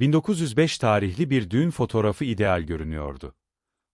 1905 tarihli bir düğün fotoğrafı ideal görünüyordu.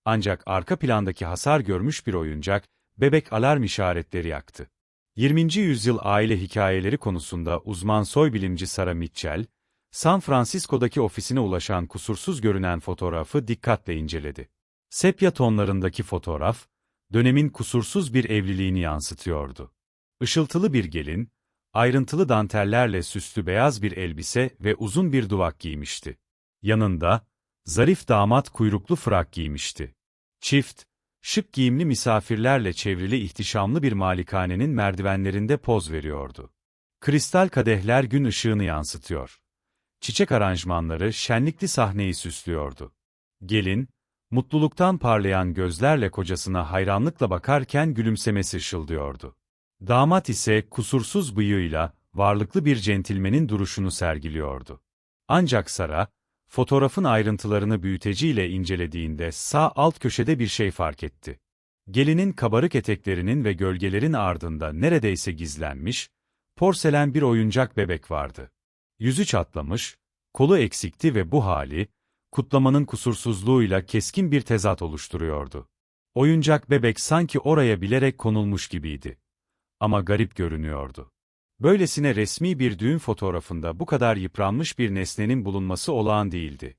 Ancak arka plandaki hasar görmüş bir oyuncak, bebek alarm işaretleri yaktı. 20. yüzyıl aile hikayeleri konusunda uzman soybilimci Sarah Mitchell, San Francisco'daki ofisine ulaşan kusursuz görünen fotoğrafı dikkatle inceledi. Sepya tonlarındaki fotoğraf, dönemin kusursuz bir evliliğini yansıtıyordu. Işıltılı bir gelin, ayrıntılı dantellerle süslü beyaz bir elbise ve uzun bir duvak giymişti. Yanında, zarif damat kuyruklu frak giymişti. Çift, şık giyimli misafirlerle çevrili ihtişamlı bir malikanenin merdivenlerinde poz veriyordu. Kristal kadehler gün ışığını yansıtıyor. Çiçek aranjmanları şenlikli sahneyi süslüyordu. Gelin, mutluluktan parlayan gözlerle kocasına hayranlıkla bakarken gülümsemesi ışıldıyordu. Damat ise kusursuz bıyığıyla, varlıklı bir centilmenin duruşunu sergiliyordu. Ancak Sara, fotoğrafın ayrıntılarını büyüteciyle incelediğinde sağ alt köşede bir şey fark etti. Gelinin kabarık eteklerinin ve gölgelerin ardında neredeyse gizlenmiş, porselen bir oyuncak bebek vardı. Yüzü çatlamış, kolu eksikti ve bu hali, kutlamanın kusursuzluğuyla keskin bir tezat oluşturuyordu. Oyuncak bebek sanki oraya bilerek konulmuş gibiydi. Ama garip görünüyordu. Böylesine resmi bir düğün fotoğrafında bu kadar yıpranmış bir nesnenin bulunması olağan değildi.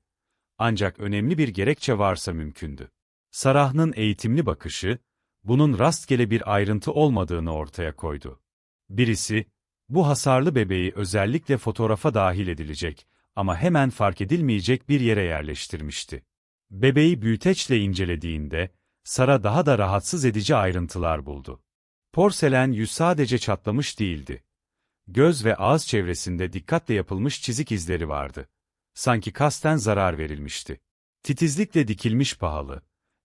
Ancak önemli bir gerekçe varsa mümkündü. Sarah'ın eğitimli bakışı, bunun rastgele bir ayrıntı olmadığını ortaya koydu. Birisi, bu hasarlı bebeği özellikle fotoğrafa dahil edilecek ama hemen fark edilmeyecek bir yere yerleştirmişti. Bebeği büyüteçle incelediğinde, Sara daha da rahatsız edici ayrıntılar buldu. Porselen yüz sadece çatlamış değildi. Göz ve ağız çevresinde dikkatle yapılmış çizik izleri vardı. Sanki kasten zarar verilmişti. Titizlikle dikilmiş pahalı.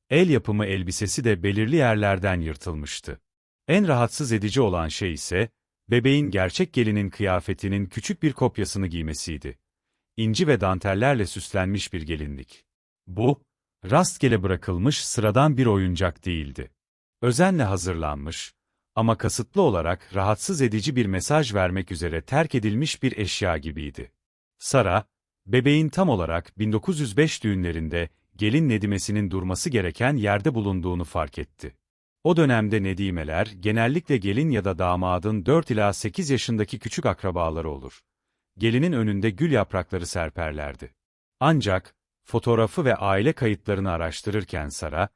El yapımı elbisesi de belirli yerlerden yırtılmıştı. En rahatsız edici olan şey ise, bebeğin gerçek gelinin kıyafetinin küçük bir kopyasını giymesiydi. İnci ve dantellerle süslenmiş bir gelinlik. Bu, rastgele bırakılmış sıradan bir oyuncak değildi. Özenle hazırlanmış, ama kasıtlı olarak rahatsız edici bir mesaj vermek üzere terk edilmiş bir eşya gibiydi. Sara, bebeğin tam olarak 1905 düğünlerinde gelin nedimesinin durması gereken yerde bulunduğunu fark etti. O dönemde nedimeler genellikle gelin ya da damadın 4 ila 8 yaşındaki küçük akrabaları olur. Gelinin önünde gül yaprakları serperlerdi. Ancak, fotoğrafı ve aile kayıtlarını araştırırken Sara,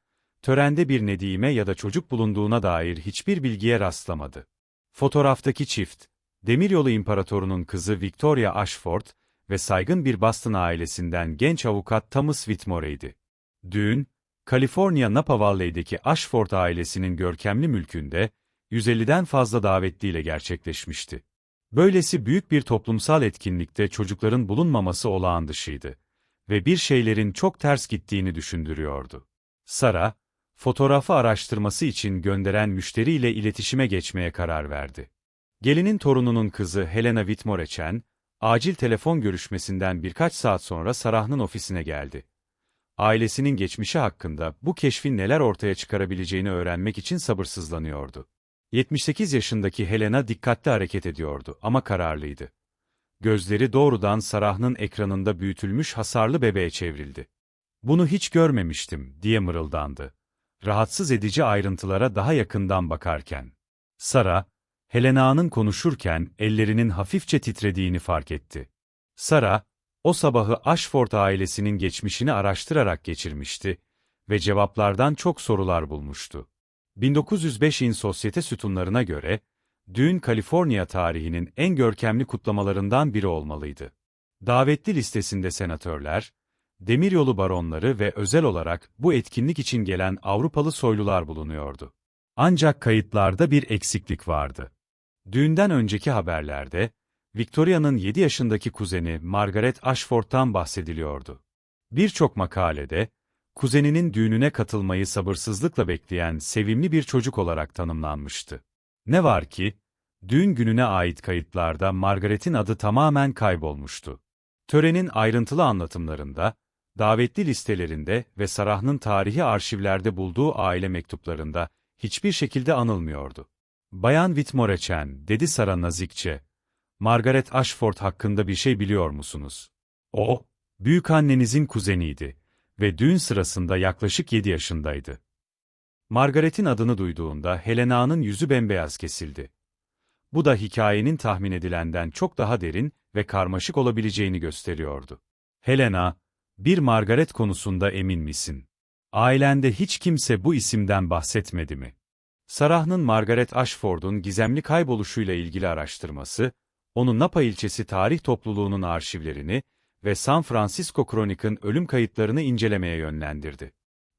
törende bir nedime ya da çocuk bulunduğuna dair hiçbir bilgiye rastlamadı. Fotoğraftaki çift, Demiryolu İmparatoru'nun kızı Victoria Ashford ve saygın bir Boston ailesinden genç avukat Thomas Whitmore'ydi. Düğün, Kaliforniya Napa Valley'deki Ashford ailesinin görkemli mülkünde, 150'den fazla davetliyle gerçekleşmişti. Böylesi büyük bir toplumsal etkinlikte çocukların bulunmaması olağan dışıydı ve bir şeylerin çok ters gittiğini düşündürüyordu. Sara, fotoğrafı araştırması için gönderen müşteriyle iletişime geçmeye karar verdi. Gelinin torununun kızı Helena Whitmorechen, acil telefon görüşmesinden birkaç saat sonra Sarah'ın ofisine geldi. Ailesinin geçmişi hakkında bu keşfin neler ortaya çıkarabileceğini öğrenmek için sabırsızlanıyordu. 78 yaşındaki Helena dikkatli hareket ediyordu ama kararlıydı. Gözleri doğrudan Sarah'ın ekranında büyütülmüş hasarlı bebeğe çevrildi. Bunu hiç görmemiştim, diye mırıldandı rahatsız edici ayrıntılara daha yakından bakarken. Sara, Helena'nın konuşurken ellerinin hafifçe titrediğini fark etti. Sara, o sabahı Ashford ailesinin geçmişini araştırarak geçirmişti ve cevaplardan çok sorular bulmuştu. 1905'in sosyete sütunlarına göre, düğün Kaliforniya tarihinin en görkemli kutlamalarından biri olmalıydı. Davetli listesinde senatörler, demiryolu baronları ve özel olarak bu etkinlik için gelen Avrupalı soylular bulunuyordu. Ancak kayıtlarda bir eksiklik vardı. Düğünden önceki haberlerde, Victoria'nın 7 yaşındaki kuzeni Margaret Ashford'tan bahsediliyordu. Birçok makalede, kuzeninin düğününe katılmayı sabırsızlıkla bekleyen sevimli bir çocuk olarak tanımlanmıştı. Ne var ki, düğün gününe ait kayıtlarda Margaret'in adı tamamen kaybolmuştu. Törenin ayrıntılı anlatımlarında, davetli listelerinde ve Sarah'ın tarihi arşivlerde bulduğu aile mektuplarında hiçbir şekilde anılmıyordu. Bayan Whitmorechen, dedi Sara nazikçe, Margaret Ashford hakkında bir şey biliyor musunuz? O, Büyükannenizin kuzeniydi ve düğün sırasında yaklaşık 7 yaşındaydı. Margaret'in adını duyduğunda Helena'nın yüzü bembeyaz kesildi. Bu da hikayenin tahmin edilenden çok daha derin ve karmaşık olabileceğini gösteriyordu. Helena, bir Margaret konusunda emin misin? Ailende hiç kimse bu isimden bahsetmedi mi? Sarah'ın Margaret Ashford'un gizemli kayboluşuyla ilgili araştırması, onun Napa ilçesi tarih topluluğunun arşivlerini ve San Francisco Chronicle'ın ölüm kayıtlarını incelemeye yönlendirdi.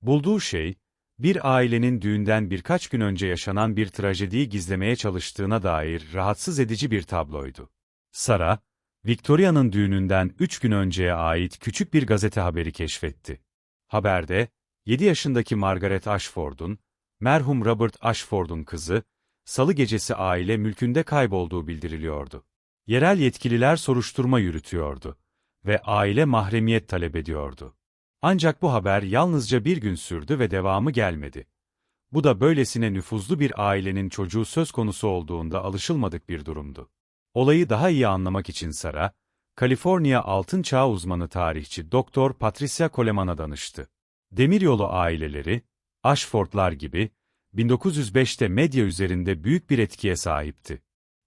Bulduğu şey, bir ailenin düğünden birkaç gün önce yaşanan bir trajediyi gizlemeye çalıştığına dair rahatsız edici bir tabloydu. Sarah, Victoria'nın düğününden üç gün önceye ait küçük bir gazete haberi keşfetti. Haberde, 7 yaşındaki Margaret Ashford'un, merhum Robert Ashford'un kızı, salı gecesi aile mülkünde kaybolduğu bildiriliyordu. Yerel yetkililer soruşturma yürütüyordu ve aile mahremiyet talep ediyordu. Ancak bu haber yalnızca bir gün sürdü ve devamı gelmedi. Bu da böylesine nüfuzlu bir ailenin çocuğu söz konusu olduğunda alışılmadık bir durumdu. Olayı daha iyi anlamak için Sara, Kaliforniya altın çağ uzmanı tarihçi Doktor Patricia Coleman'a danıştı. Demiryolu aileleri, Ashfordlar gibi, 1905'te medya üzerinde büyük bir etkiye sahipti.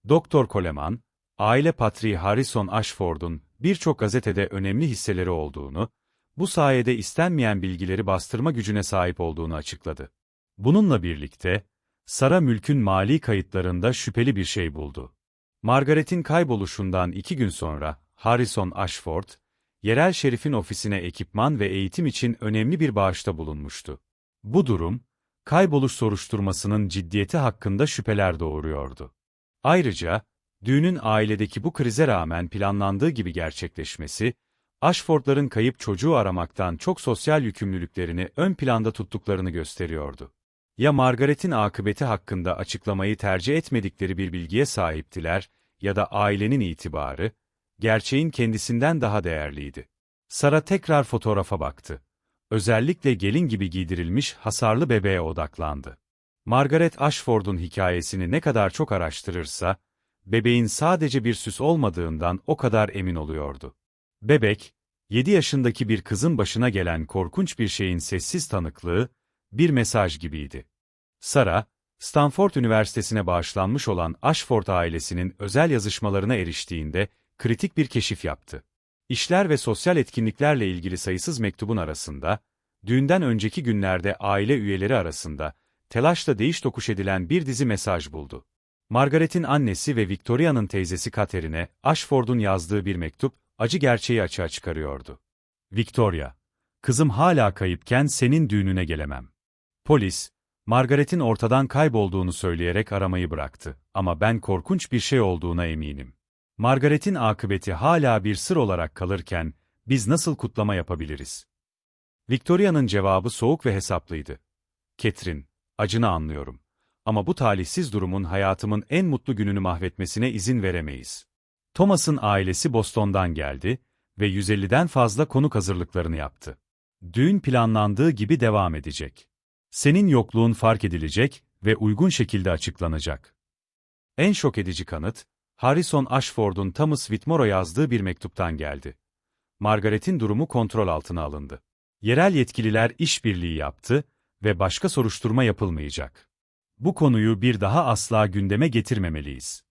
Doktor Coleman, aile patriği Harrison Ashford'un birçok gazetede önemli hisseleri olduğunu, bu sayede istenmeyen bilgileri bastırma gücüne sahip olduğunu açıkladı. Bununla birlikte, Sara mülkün mali kayıtlarında şüpheli bir şey buldu. Margaret'in kayboluşundan iki gün sonra, Harrison Ashford, yerel şerifin ofisine ekipman ve eğitim için önemli bir bağışta bulunmuştu. Bu durum, kayboluş soruşturmasının ciddiyeti hakkında şüpheler doğuruyordu. Ayrıca, düğünün ailedeki bu krize rağmen planlandığı gibi gerçekleşmesi, Ashford'ların kayıp çocuğu aramaktan çok sosyal yükümlülüklerini ön planda tuttuklarını gösteriyordu. Ya Margaret'in akıbeti hakkında açıklamayı tercih etmedikleri bir bilgiye sahiptiler ya da ailenin itibarı, gerçeğin kendisinden daha değerliydi. Sara tekrar fotoğrafa baktı. Özellikle gelin gibi giydirilmiş hasarlı bebeğe odaklandı. Margaret Ashford'un hikayesini ne kadar çok araştırırsa, bebeğin sadece bir süs olmadığından o kadar emin oluyordu. Bebek, 7 yaşındaki bir kızın başına gelen korkunç bir şeyin sessiz tanıklığı, bir mesaj gibiydi. Sara, Stanford Üniversitesi'ne bağışlanmış olan Ashford ailesinin özel yazışmalarına eriştiğinde kritik bir keşif yaptı. İşler ve sosyal etkinliklerle ilgili sayısız mektubun arasında, düğünden önceki günlerde aile üyeleri arasında, telaşla değiş tokuş edilen bir dizi mesaj buldu. Margaret'in annesi ve Victoria'nın teyzesi Katerine, Ashford'un yazdığı bir mektup, acı gerçeği açığa çıkarıyordu. Victoria, kızım hala kayıpken senin düğününe gelemem. Polis, Margaret'in ortadan kaybolduğunu söyleyerek aramayı bıraktı ama ben korkunç bir şey olduğuna eminim. Margaret'in akıbeti hala bir sır olarak kalırken, biz nasıl kutlama yapabiliriz? Victoria'nın cevabı soğuk ve hesaplıydı. Ketrin, acını anlıyorum. Ama bu talihsiz durumun hayatımın en mutlu gününü mahvetmesine izin veremeyiz. Thomas'ın ailesi Boston'dan geldi ve 150'den fazla konuk hazırlıklarını yaptı. Düğün planlandığı gibi devam edecek. Senin yokluğun fark edilecek ve uygun şekilde açıklanacak. En şok edici kanıt, Harrison Ashford'un Thomas Whitmore'a yazdığı bir mektuptan geldi. Margaret'in durumu kontrol altına alındı. Yerel yetkililer işbirliği yaptı ve başka soruşturma yapılmayacak. Bu konuyu bir daha asla gündeme getirmemeliyiz.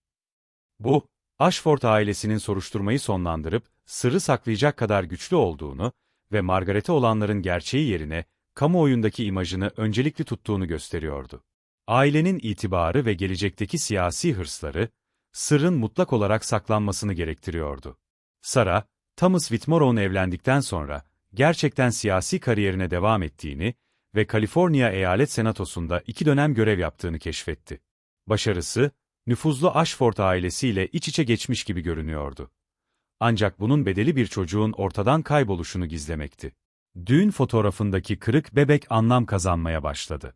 Bu, Ashford ailesinin soruşturmayı sonlandırıp, sırrı saklayacak kadar güçlü olduğunu ve Margaret'e olanların gerçeği yerine, kamuoyundaki imajını öncelikli tuttuğunu gösteriyordu. Ailenin itibarı ve gelecekteki siyasi hırsları, sırrın mutlak olarak saklanmasını gerektiriyordu. Sara, Thomas Whitmore'un evlendikten sonra, gerçekten siyasi kariyerine devam ettiğini ve Kaliforniya Eyalet Senatosu'nda iki dönem görev yaptığını keşfetti. Başarısı, nüfuzlu Ashford ailesiyle iç içe geçmiş gibi görünüyordu. Ancak bunun bedeli bir çocuğun ortadan kayboluşunu gizlemekti. Düğün fotoğrafındaki kırık bebek anlam kazanmaya başladı.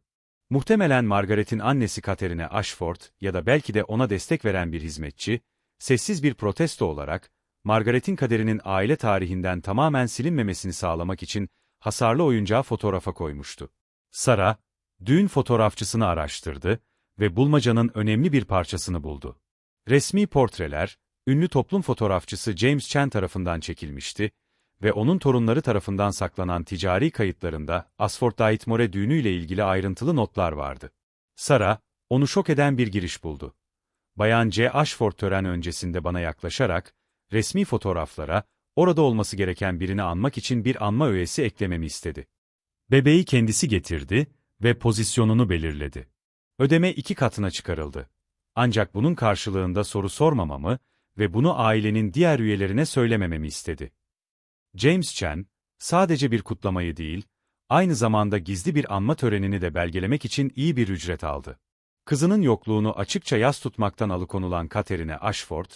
Muhtemelen Margaret'in annesi Katerine Ashford ya da belki de ona destek veren bir hizmetçi, sessiz bir protesto olarak, Margaret'in kaderinin aile tarihinden tamamen silinmemesini sağlamak için hasarlı oyuncağı fotoğrafa koymuştu. Sara, düğün fotoğrafçısını araştırdı ve bulmacanın önemli bir parçasını buldu. Resmi portreler, ünlü toplum fotoğrafçısı James Chen tarafından çekilmişti ve onun torunları tarafından saklanan ticari kayıtlarında Asford Dightmore düğünüyle ilgili ayrıntılı notlar vardı. Sara, onu şok eden bir giriş buldu. Bayan C. Ashford tören öncesinde bana yaklaşarak, resmi fotoğraflara, orada olması gereken birini anmak için bir anma öğesi eklememi istedi. Bebeği kendisi getirdi ve pozisyonunu belirledi. Ödeme iki katına çıkarıldı. Ancak bunun karşılığında soru sormamamı ve bunu ailenin diğer üyelerine söylemememi istedi. James Chen, sadece bir kutlamayı değil, aynı zamanda gizli bir anma törenini de belgelemek için iyi bir ücret aldı. Kızının yokluğunu açıkça yas tutmaktan alıkonulan Catherine Ashford,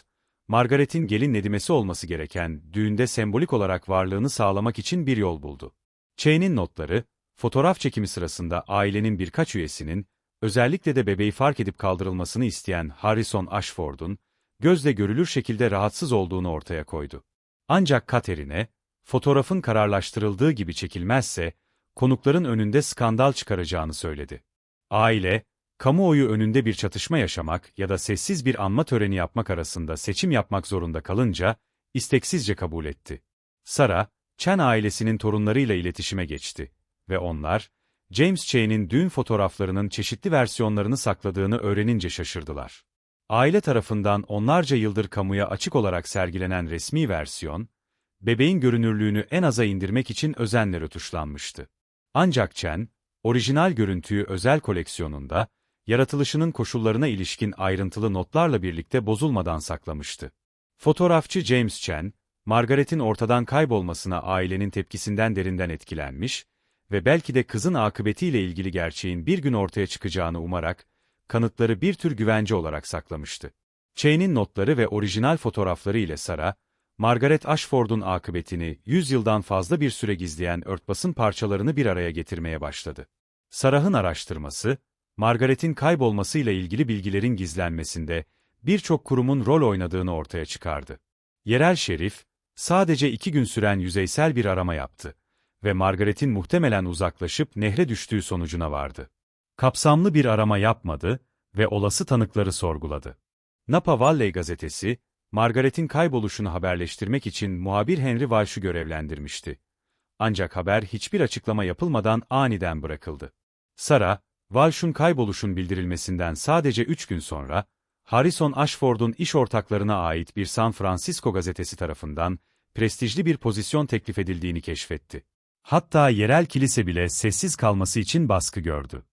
Margaret'in gelin nedimesi olması gereken düğünde sembolik olarak varlığını sağlamak için bir yol buldu. Chane'in notları, fotoğraf çekimi sırasında ailenin birkaç üyesinin, özellikle de bebeği fark edip kaldırılmasını isteyen Harrison Ashford'un, gözle görülür şekilde rahatsız olduğunu ortaya koydu. Ancak Katerine, fotoğrafın kararlaştırıldığı gibi çekilmezse, konukların önünde skandal çıkaracağını söyledi. Aile, kamuoyu önünde bir çatışma yaşamak ya da sessiz bir anma töreni yapmak arasında seçim yapmak zorunda kalınca, isteksizce kabul etti. Sara, Chen ailesinin torunlarıyla iletişime geçti ve onlar, James Chane'in düğün fotoğraflarının çeşitli versiyonlarını sakladığını öğrenince şaşırdılar. Aile tarafından onlarca yıldır kamuya açık olarak sergilenen resmi versiyon, bebeğin görünürlüğünü en aza indirmek için özenle rötuşlanmıştı. Ancak Chen, orijinal görüntüyü özel koleksiyonunda, yaratılışının koşullarına ilişkin ayrıntılı notlarla birlikte bozulmadan saklamıştı. Fotoğrafçı James Chen, Margaret'in ortadan kaybolmasına ailenin tepkisinden derinden etkilenmiş ve belki de kızın akıbetiyle ilgili gerçeğin bir gün ortaya çıkacağını umarak, kanıtları bir tür güvence olarak saklamıştı. Chane'in notları ve orijinal fotoğrafları ile Sara, Margaret Ashford'un akıbetini 100 yıldan fazla bir süre gizleyen örtbasın parçalarını bir araya getirmeye başladı. Sarah'ın araştırması, Margaret'in kaybolmasıyla ilgili bilgilerin gizlenmesinde birçok kurumun rol oynadığını ortaya çıkardı. Yerel şerif, sadece iki gün süren yüzeysel bir arama yaptı ve Margaret'in muhtemelen uzaklaşıp nehre düştüğü sonucuna vardı. Kapsamlı bir arama yapmadı ve olası tanıkları sorguladı. Napa Valley gazetesi, Margaret'in kayboluşunu haberleştirmek için muhabir Henry Walsh'u görevlendirmişti. Ancak haber hiçbir açıklama yapılmadan aniden bırakıldı. Sara, Walsh'un kayboluşun bildirilmesinden sadece üç gün sonra, Harrison Ashford'un iş ortaklarına ait bir San Francisco gazetesi tarafından prestijli bir pozisyon teklif edildiğini keşfetti. Hatta yerel kilise bile sessiz kalması için baskı gördü.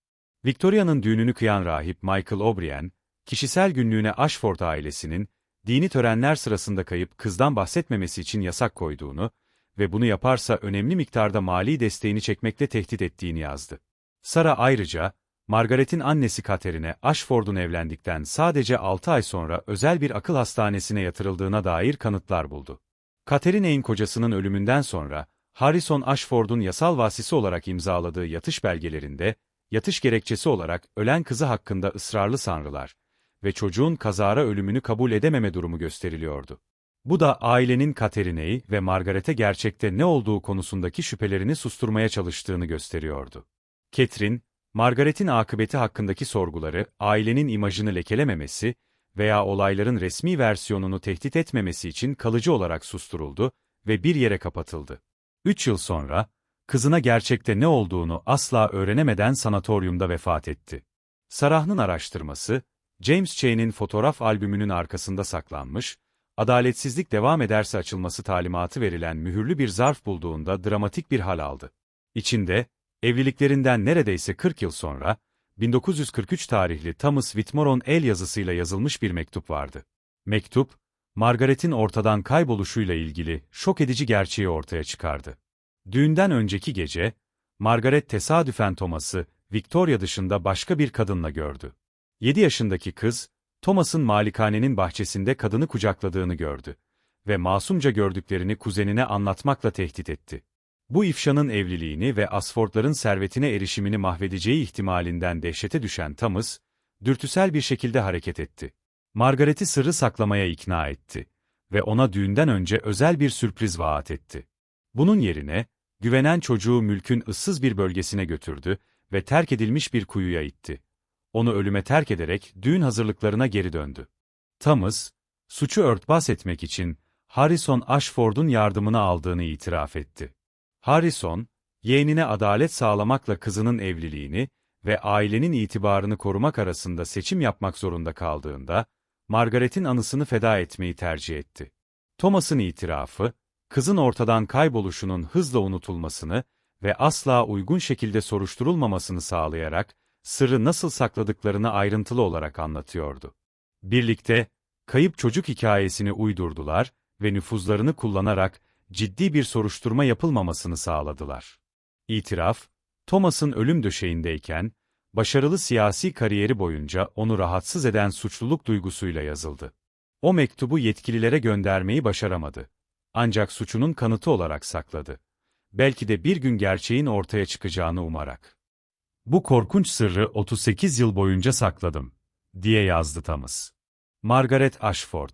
Victoria'nın düğününü kıyan rahip Michael O'Brien, kişisel günlüğüne Ashford ailesinin, dini törenler sırasında kayıp kızdan bahsetmemesi için yasak koyduğunu ve bunu yaparsa önemli miktarda mali desteğini çekmekle tehdit ettiğini yazdı. Sara ayrıca, Margaret'in annesi Catherine Ashford'un evlendikten sadece 6 ay sonra özel bir akıl hastanesine yatırıldığına dair kanıtlar buldu. Catherine'in kocasının ölümünden sonra, Harrison Ashford'un yasal vasisi olarak imzaladığı yatış belgelerinde, yatış gerekçesi olarak ölen kızı hakkında ısrarlı sanrılar ve çocuğun kazara ölümünü kabul edememe durumu gösteriliyordu. Bu da ailenin Katerine'yi ve Margaret'e gerçekte ne olduğu konusundaki şüphelerini susturmaya çalıştığını gösteriyordu. Catherine, Margaret'in akıbeti hakkındaki sorguları, ailenin imajını lekelememesi veya olayların resmi versiyonunu tehdit etmemesi için kalıcı olarak susturuldu ve bir yere kapatıldı. Üç yıl sonra, kızına gerçekte ne olduğunu asla öğrenemeden sanatoryumda vefat etti. Sarah'ın araştırması, James Chane'in fotoğraf albümünün arkasında saklanmış, adaletsizlik devam ederse açılması talimatı verilen mühürlü bir zarf bulduğunda dramatik bir hal aldı. İçinde, evliliklerinden neredeyse 40 yıl sonra, 1943 tarihli Thomas Whitmore'un el yazısıyla yazılmış bir mektup vardı. Mektup, Margaret'in ortadan kayboluşuyla ilgili şok edici gerçeği ortaya çıkardı. Düğünden önceki gece, Margaret tesadüfen Thomas'ı, Victoria dışında başka bir kadınla gördü. 7 yaşındaki kız, Thomas'ın malikanenin bahçesinde kadını kucakladığını gördü ve masumca gördüklerini kuzenine anlatmakla tehdit etti. Bu ifşanın evliliğini ve Asford'ların servetine erişimini mahvedeceği ihtimalinden dehşete düşen Thomas, dürtüsel bir şekilde hareket etti. Margaret'i sırrı saklamaya ikna etti ve ona düğünden önce özel bir sürpriz vaat etti. Bunun yerine, güvenen çocuğu mülkün ıssız bir bölgesine götürdü ve terk edilmiş bir kuyuya itti. Onu ölüme terk ederek düğün hazırlıklarına geri döndü. Thomas, suçu örtbas etmek için Harrison Ashford'un yardımını aldığını itiraf etti. Harrison, yeğenine adalet sağlamakla kızının evliliğini ve ailenin itibarını korumak arasında seçim yapmak zorunda kaldığında, Margaret'in anısını feda etmeyi tercih etti. Thomas'ın itirafı, kızın ortadan kayboluşunun hızla unutulmasını ve asla uygun şekilde soruşturulmamasını sağlayarak, sırrı nasıl sakladıklarını ayrıntılı olarak anlatıyordu. Birlikte, kayıp çocuk hikayesini uydurdular ve nüfuzlarını kullanarak ciddi bir soruşturma yapılmamasını sağladılar. İtiraf, Thomas'ın ölüm döşeğindeyken, başarılı siyasi kariyeri boyunca onu rahatsız eden suçluluk duygusuyla yazıldı. O mektubu yetkililere göndermeyi başaramadı. Ancak suçunun kanıtı olarak sakladı. Belki de bir gün gerçeğin ortaya çıkacağını umarak. Bu korkunç sırrı 38 yıl boyunca sakladım, diye yazdı Thomas. Margaret Ashford,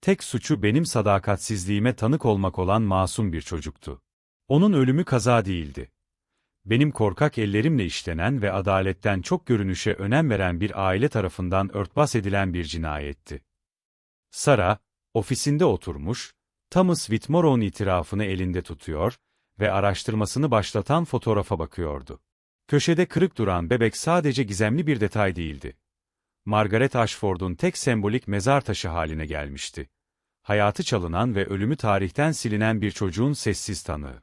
tek suçu benim sadakatsizliğime tanık olmak olan masum bir çocuktu. Onun ölümü kaza değildi. Benim korkak ellerimle işlenen ve adaletten çok görünüşe önem veren bir aile tarafından örtbas edilen bir cinayetti. Sara, ofisinde oturmuş, Thomas Whitmore'un itirafını elinde tutuyor ve araştırmasını başlatan fotoğrafa bakıyordu. Köşede kırık duran bebek sadece gizemli bir detay değildi. Margaret Ashford'un tek sembolik mezar taşı haline gelmişti. Hayatı çalınan ve ölümü tarihten silinen bir çocuğun sessiz tanığı.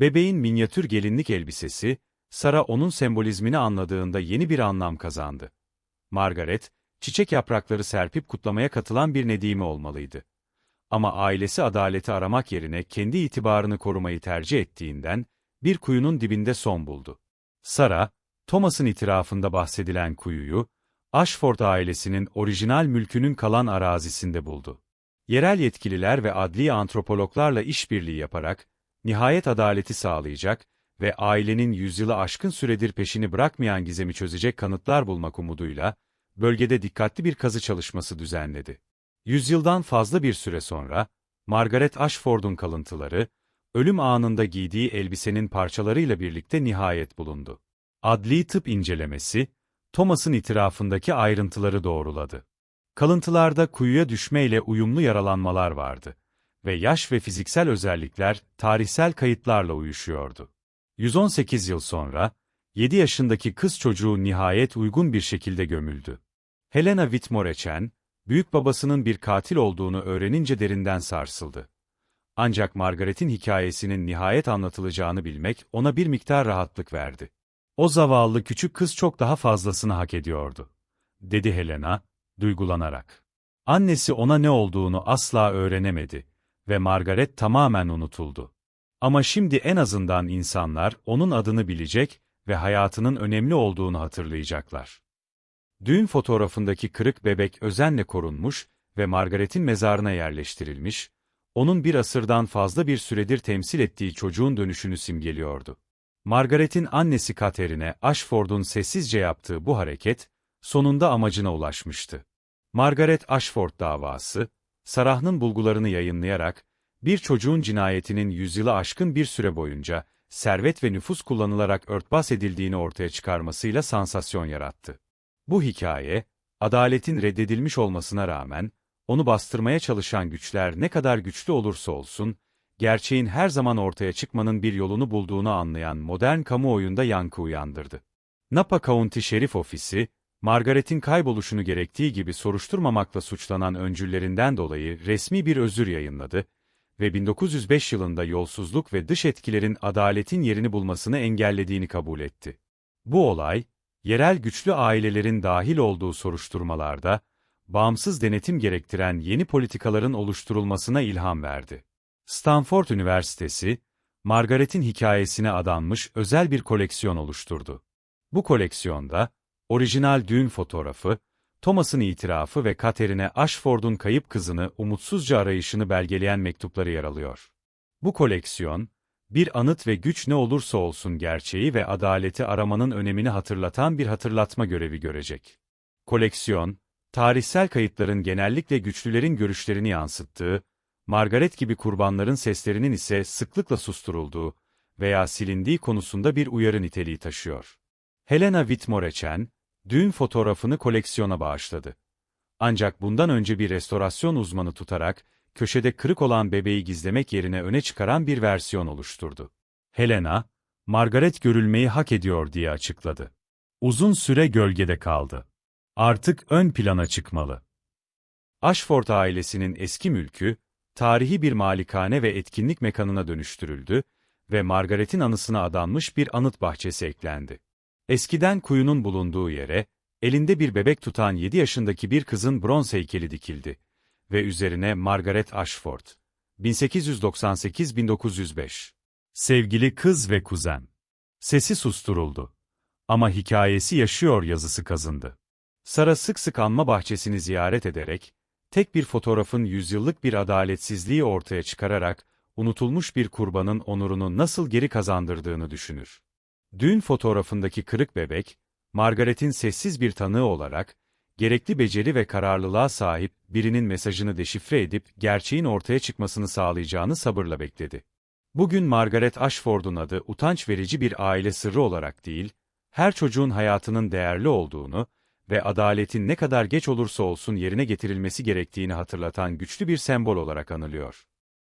Bebeğin minyatür gelinlik elbisesi, Sara onun sembolizmini anladığında yeni bir anlam kazandı. Margaret, çiçek yaprakları serpip kutlamaya katılan bir nedimi olmalıydı. Ama ailesi adaleti aramak yerine kendi itibarını korumayı tercih ettiğinden, bir kuyunun dibinde son buldu. Sara, Thomas'ın itirafında bahsedilen kuyuyu, Ashford ailesinin orijinal mülkünün kalan arazisinde buldu. Yerel yetkililer ve adli antropologlarla işbirliği yaparak, nihayet adaleti sağlayacak ve ailenin yüzyılı aşkın süredir peşini bırakmayan gizemi çözecek kanıtlar bulmak umuduyla, bölgede dikkatli bir kazı çalışması düzenledi. Yüzyıldan fazla bir süre sonra, Margaret Ashford'un kalıntıları, ölüm anında giydiği elbisenin parçalarıyla birlikte nihayet bulundu. Adli tıp incelemesi, Thomas'ın itirafındaki ayrıntıları doğruladı. Kalıntılarda kuyuya düşmeyle uyumlu yaralanmalar vardı ve yaş ve fiziksel özellikler tarihsel kayıtlarla uyuşuyordu. 118 yıl sonra, 7 yaşındaki kız çocuğu nihayet uygun bir şekilde gömüldü. Helena Whitmore Chen, büyük babasının bir katil olduğunu öğrenince derinden sarsıldı. Ancak Margaret'in hikayesinin nihayet anlatılacağını bilmek ona bir miktar rahatlık verdi. O zavallı küçük kız çok daha fazlasını hak ediyordu, dedi Helena, duygulanarak. Annesi ona ne olduğunu asla öğrenemedi ve Margaret tamamen unutuldu. Ama şimdi en azından insanlar onun adını bilecek ve hayatının önemli olduğunu hatırlayacaklar. Düğün fotoğrafındaki kırık bebek özenle korunmuş ve Margaret'in mezarına yerleştirilmiş, onun bir asırdan fazla bir süredir temsil ettiği çocuğun dönüşünü simgeliyordu. Margaret'in annesi Katerine Ashford'un sessizce yaptığı bu hareket, sonunda amacına ulaşmıştı. Margaret Ashford davası, Sarah'ın bulgularını yayınlayarak, bir çocuğun cinayetinin yüzyılı aşkın bir süre boyunca, servet ve nüfus kullanılarak örtbas edildiğini ortaya çıkarmasıyla sansasyon yarattı. Bu hikaye, adaletin reddedilmiş olmasına rağmen, onu bastırmaya çalışan güçler ne kadar güçlü olursa olsun, gerçeğin her zaman ortaya çıkmanın bir yolunu bulduğunu anlayan modern kamuoyunda yankı uyandırdı. Napa County Şerif Ofisi, Margaret'in kayboluşunu gerektiği gibi soruşturmamakla suçlanan öncüllerinden dolayı resmi bir özür yayınladı ve 1905 yılında yolsuzluk ve dış etkilerin adaletin yerini bulmasını engellediğini kabul etti. Bu olay, yerel güçlü ailelerin dahil olduğu soruşturmalarda, bağımsız denetim gerektiren yeni politikaların oluşturulmasına ilham verdi. Stanford Üniversitesi, Margaret'in hikayesine adanmış özel bir koleksiyon oluşturdu. Bu koleksiyonda, orijinal düğün fotoğrafı, Thomas'ın itirafı ve Katerine Ashford'un kayıp kızını umutsuzca arayışını belgeleyen mektupları yer alıyor. Bu koleksiyon, bir anıt ve güç ne olursa olsun gerçeği ve adaleti aramanın önemini hatırlatan bir hatırlatma görevi görecek. Koleksiyon, tarihsel kayıtların genellikle güçlülerin görüşlerini yansıttığı, Margaret gibi kurbanların seslerinin ise sıklıkla susturulduğu veya silindiği konusunda bir uyarı niteliği taşıyor. Helena Whitmore Chen, düğün fotoğrafını koleksiyona bağışladı. Ancak bundan önce bir restorasyon uzmanı tutarak, köşede kırık olan bebeği gizlemek yerine öne çıkaran bir versiyon oluşturdu. Helena, Margaret görülmeyi hak ediyor diye açıkladı. Uzun süre gölgede kaldı. Artık ön plana çıkmalı. Ashford ailesinin eski mülkü, tarihi bir malikane ve etkinlik mekanına dönüştürüldü ve Margaret'in anısına adanmış bir anıt bahçesi eklendi. Eskiden kuyunun bulunduğu yere, elinde bir bebek tutan 7 yaşındaki bir kızın bronz heykeli dikildi ve üzerine Margaret Ashford, 1898-1905. Sevgili kız ve kuzen. Sesi susturuldu. Ama hikayesi yaşıyor yazısı kazındı. Sara sık sık anma bahçesini ziyaret ederek, tek bir fotoğrafın yüzyıllık bir adaletsizliği ortaya çıkararak, unutulmuş bir kurbanın onurunu nasıl geri kazandırdığını düşünür. Düğün fotoğrafındaki kırık bebek, Margaret'in sessiz bir tanığı olarak, gerekli beceri ve kararlılığa sahip birinin mesajını deşifre edip gerçeğin ortaya çıkmasını sağlayacağını sabırla bekledi. Bugün Margaret Ashford'un adı utanç verici bir aile sırrı olarak değil, her çocuğun hayatının değerli olduğunu ve adaletin ne kadar geç olursa olsun yerine getirilmesi gerektiğini hatırlatan güçlü bir sembol olarak anılıyor.